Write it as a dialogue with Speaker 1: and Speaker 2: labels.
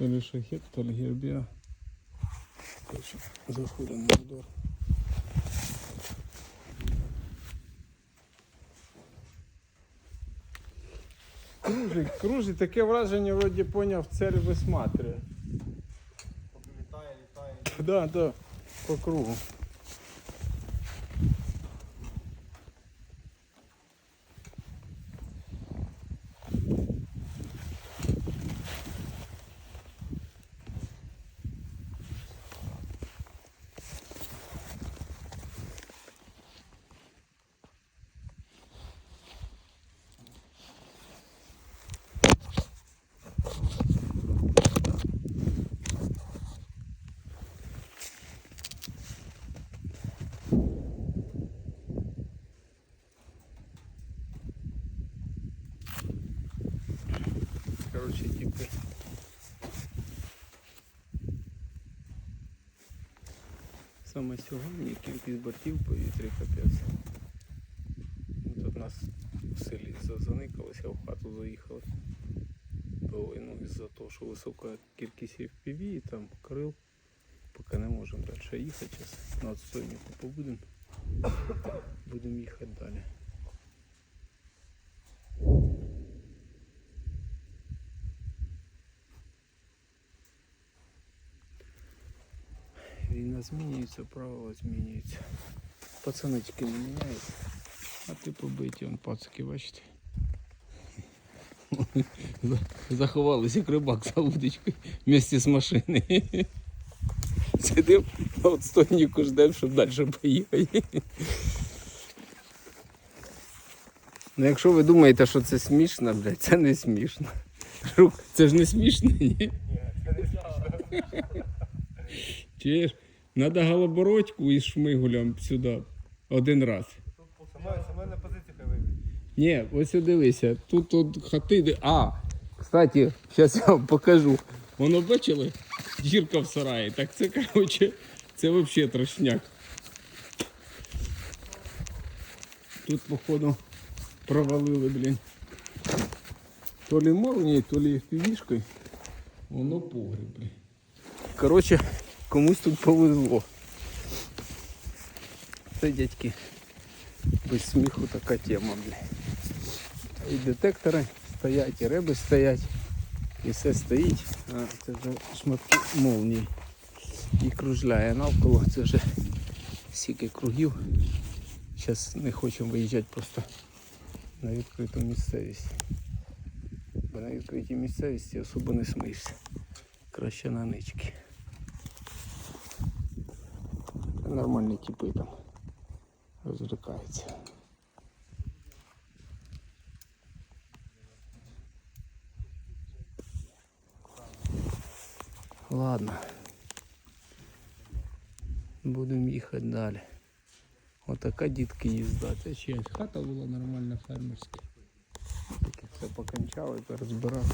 Speaker 1: Ли шахет, то ли гербера. Короче, на удар. Кружить, кружить, таке враження, вроді поняв, цель висматрює.
Speaker 2: Літає, літає.
Speaker 1: Да, да, по кругу. Короче, типи. Саме сьогодні кількість бортів по вітрі капець. Тут нас в селі за- заникалося, в хату заїхали. Бо, ну, із-за того, що висока кількість FPV і там крил, поки не можемо далі їхати. Зараз на відстойнику побудемо. Будемо їхати далі. Війна змінюється, правила змінюються. Пацаночки не міняються. А ти побиті, он пацики, бачите. За- Заховались як рибак за удочкою вместе з машиною. Сидим на отстойнику, ждемо, щоб далі поїхати. Ну якщо ви думаєте, що це смішно, блядь, це не смішно. Жук, це ж не смішно, ні? Чуєш? Надо голобородьку із шмигулем сюди один раз.
Speaker 2: Вийде.
Speaker 1: Ні, ось дивися, тут от хати. А, кстати, зараз я вам покажу. Воно бачили? Дірка в сараї. Так це, коротше, це взагалі трошняк. Тут, походу, провалили, блін. То лі молнией, то лі півішкою. Воно погріб, блін. Коротше, комусь тут повезло. Це дядьки. Без сміху така тема, блін. І детектори стоять, і риби стоять, і все стоїть. А, це вже шматки молнії. І кружляє навколо, це вже стільки кругів. Зараз не хочемо виїжджати просто на відкриту місцевість. Бо на відкритій місцевості особо не смиєшся. Краще на нички. Нормальні типи там розвлекаються. Ладно. Будемо їхати далі. Отака дітки їзда. Це чиясь хата була нормальна фермерська. Таке все покончали, розбирали.